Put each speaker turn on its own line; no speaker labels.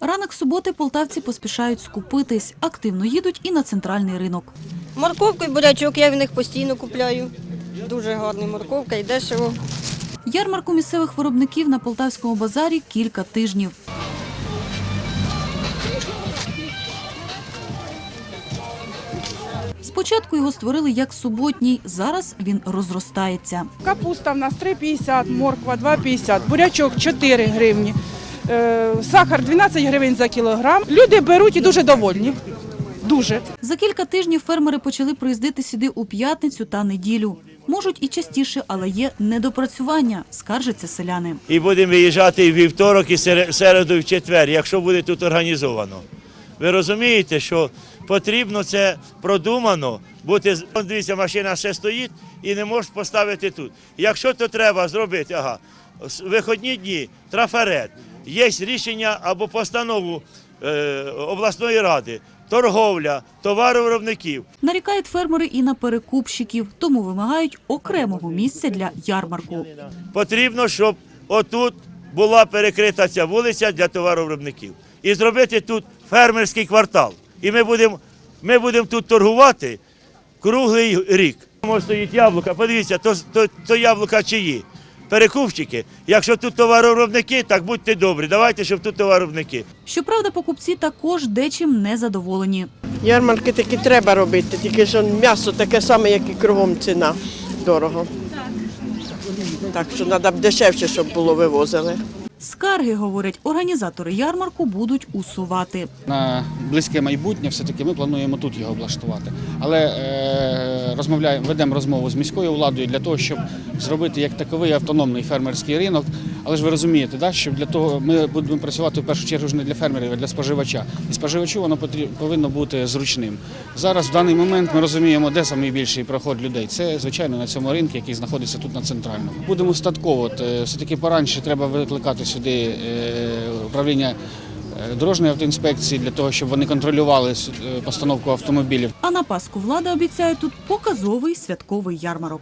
Ранок суботи полтавці поспішають скупитись. Активно їдуть і на центральний ринок.
Морковку і бурячок я в них постійно купляю. Дуже гарна морковка і дешево.
Ярмарку місцевих виробників на полтавському базарі кілька тижнів. Спочатку його створили як суботній, зараз він розростається.
Капуста в нас 3,50, морква 2,50, бурячок 4 гривні, сахар 12 гривень за кілограм. Люди беруть і дуже довольні. Дуже.
За кілька тижнів фермери почали приїздити сюди у п'ятницю та неділю. Можуть і частіше, але є недопрацювання, скаржаться селяни.
і будемо виїжджати і вівторок, і середу, і в четвер, якщо буде тут організовано. Ви розумієте, що потрібно це продумано бути. Дивіться, машина ще стоїть і не можеш поставити тут. Якщо то треба зробити, ага, виходні дні, трафарет, є рішення або постанову е, обласної ради, торговля, товаровиробників.
Нарікають фермери і на перекупщиків, тому вимагають окремого місця для ярмарку.
Потрібно, щоб отут була перекрита ця вулиця для товаровиробників. І зробити тут фермерський квартал. І ми будемо ми будем тут торгувати круглий рік. Ось стоїть яблука, подивіться, то, то, то яблука чиї? Перекупщики. Якщо тут товаровиробники, так будьте добрі, давайте, щоб тут товаровиробники.
Щоправда, покупці також дечим не задоволені.
Ярмарки таки треба робити, тільки що м'ясо таке саме, як і кругом ціна. Дорого. Так що треба б дешевше, щоб було вивозили.
Скарги, говорять, організатори ярмарку будуть усувати.
На близьке майбутнє все-таки ми плануємо тут його облаштувати. Але е, розмовляємо, ведемо розмову з міською владою для того, щоб зробити як таковий автономний фермерський ринок. Але ж ви розумієте, що для того ми будемо працювати в першу чергу не для фермерів, а для споживача. І споживачу воно повинно бути зручним. Зараз в даний момент ми розуміємо, де найбільший проход людей. Це звичайно на цьому ринку, який знаходиться тут на центральному. Будемо устатковувати. Все таки поранше треба викликати сюди е, управління. Е, Дорожньої автоінспекції для того, щоб вони контролювали е, постановку автомобілів.
А на Пасху влада обіцяє тут показовий святковий ярмарок.